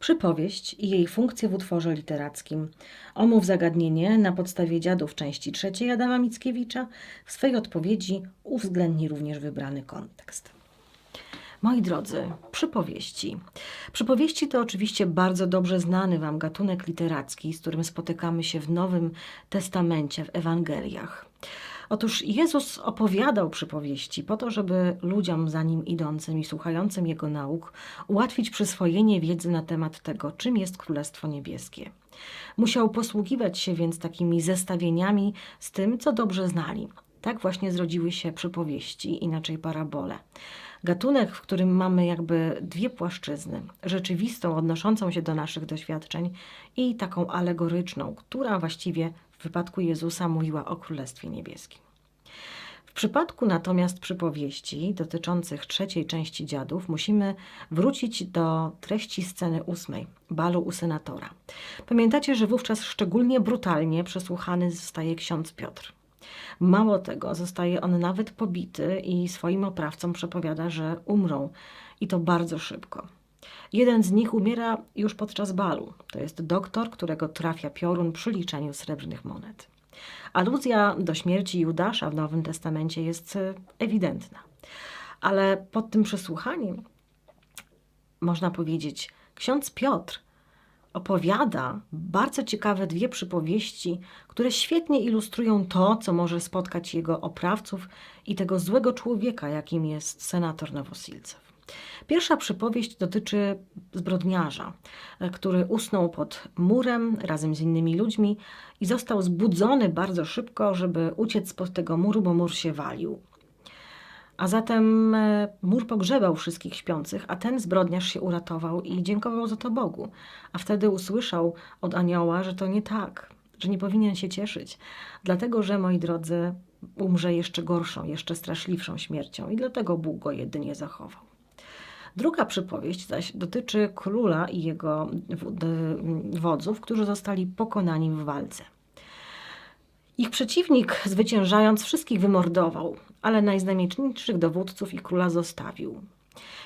Przypowieść i jej funkcje w utworze literackim. Omów zagadnienie na podstawie dziadów części trzeciej Adama Mickiewicza. W swej odpowiedzi uwzględni również wybrany kontekst. Moi drodzy, przypowieści. Przypowieści to oczywiście bardzo dobrze znany Wam gatunek literacki, z którym spotykamy się w Nowym Testamencie, w Ewangeliach. Otóż Jezus opowiadał przypowieści po to, żeby ludziom za nim idącym i słuchającym jego nauk ułatwić przyswojenie wiedzy na temat tego, czym jest Królestwo Niebieskie. Musiał posługiwać się więc takimi zestawieniami z tym, co dobrze znali. Tak właśnie zrodziły się przypowieści, inaczej parabole. Gatunek, w którym mamy jakby dwie płaszczyzny: rzeczywistą, odnoszącą się do naszych doświadczeń, i taką alegoryczną, która właściwie wypadku Jezusa mówiła o Królestwie Niebieskim. W przypadku natomiast przypowieści dotyczących trzeciej części dziadów musimy wrócić do treści sceny ósmej, balu u senatora. Pamiętacie, że wówczas szczególnie brutalnie przesłuchany zostaje ksiądz Piotr. Mało tego, zostaje on nawet pobity i swoim oprawcom przepowiada, że umrą i to bardzo szybko. Jeden z nich umiera już podczas balu. To jest doktor, którego trafia piorun przy liczeniu srebrnych monet. Aluzja do śmierci Judasza w Nowym Testamencie jest e, ewidentna. Ale pod tym przesłuchaniem można powiedzieć, ksiądz Piotr opowiada bardzo ciekawe dwie przypowieści, które świetnie ilustrują to, co może spotkać jego oprawców i tego złego człowieka, jakim jest senator Nowosilcew. Pierwsza przypowieść dotyczy zbrodniarza, e, który usnął pod murem razem z innymi ludźmi i został zbudzony bardzo szybko, żeby uciec spod tego muru, bo mur się walił. A zatem e, mur pogrzebał wszystkich śpiących, a ten zbrodniarz się uratował i dziękował za to Bogu. A wtedy usłyszał od anioła, że to nie tak, że nie powinien się cieszyć, dlatego że, moi drodzy, umrze jeszcze gorszą, jeszcze straszliwszą śmiercią i dlatego Bóg go jedynie zachował. Druga przypowieść zaś dotyczy króla i jego wodzów, którzy zostali pokonani w walce. Ich przeciwnik, zwyciężając, wszystkich wymordował, ale najznamienitszych dowódców i króla zostawił.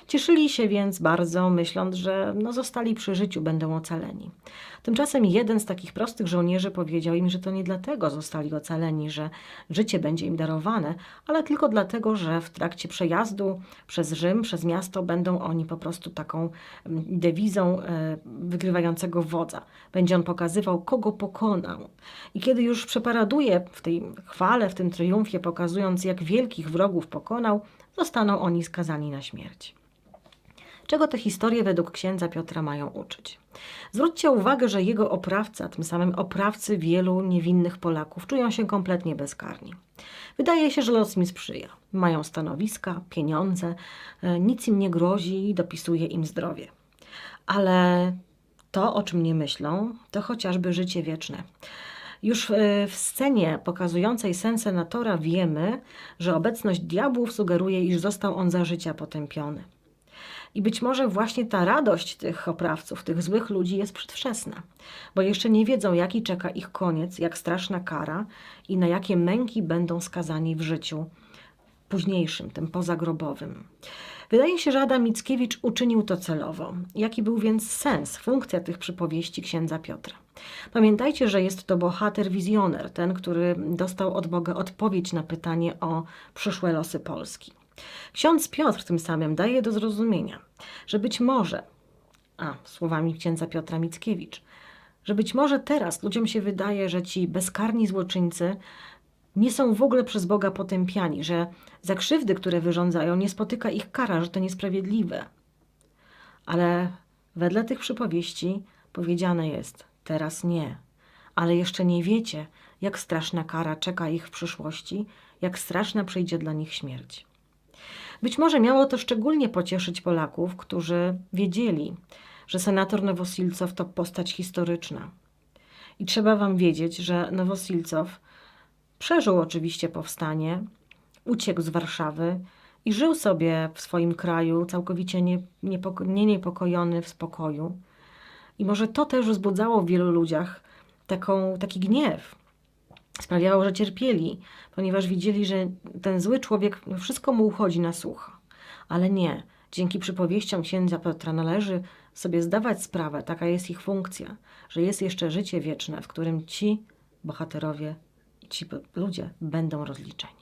Cieszyli się więc bardzo, myśląc, że no, zostali przy życiu, będą ocaleni. Tymczasem jeden z takich prostych żołnierzy powiedział im, że to nie dlatego zostali ocaleni, że życie będzie im darowane, ale tylko dlatego, że w trakcie przejazdu przez Rzym, przez miasto będą oni po prostu taką mm, dewizą e, wygrywającego wodza. Będzie on pokazywał, kogo pokonał. I kiedy już przeparaduje w tej chwale, w tym triumfie, pokazując, jak wielkich wrogów pokonał, zostaną oni skazani na śmierć. Czego te historie według księdza Piotra mają uczyć? Zwróćcie uwagę, że jego oprawca, tym samym oprawcy wielu niewinnych Polaków, czują się kompletnie bezkarni. Wydaje się, że los im sprzyja. Mają stanowiska, pieniądze, e, nic im nie grozi, dopisuje im zdrowie. Ale to, o czym nie myślą, to chociażby życie wieczne. Już w scenie pokazującej sen senatora wiemy, że obecność diabłów sugeruje, iż został on za życia potępiony. I być może właśnie ta radość tych oprawców, tych złych ludzi jest przedwczesna, bo jeszcze nie wiedzą, jaki czeka ich koniec, jak straszna kara i na jakie męki będą skazani w życiu późniejszym, tym pozagrobowym. Wydaje się, że Adam Mickiewicz uczynił to celowo. Jaki był więc sens, funkcja tych przypowieści księdza Piotra? Pamiętajcie, że jest to bohater wizjoner, ten, który dostał od Boga odpowiedź na pytanie o przyszłe losy Polski. Ksiądz Piotr tym samym daje do zrozumienia, że być może, a słowami księdza Piotra Mickiewicz, że być może teraz ludziom się wydaje, że ci bezkarni złoczyńcy nie są w ogóle przez Boga potępiani, że za krzywdy, które wyrządzają, nie spotyka ich kara, że to niesprawiedliwe. Ale wedle tych przypowieści powiedziane jest: teraz nie, ale jeszcze nie wiecie, jak straszna kara czeka ich w przyszłości, jak straszna przyjdzie dla nich śmierć. Być może miało to szczególnie pocieszyć Polaków, którzy wiedzieli, że senator Nowosilcow to postać historyczna. I trzeba wam wiedzieć, że Nowosilcow przeżył oczywiście powstanie, uciekł z Warszawy i żył sobie w swoim kraju całkowicie nie, niepoko nie niepokojony w spokoju. I może to też wzbudzało w wielu ludziach taką, taki gniew, sprawiało, że cierpieli, ponieważ widzieli, że ten zły człowiek, no wszystko mu uchodzi na sucho. Ale nie. Dzięki przypowieściom księdza Piotra należy sobie zdawać sprawę, taka jest ich funkcja, że jest jeszcze życie wieczne, w którym ci bohaterowie ci ludzie będą rozliczeni.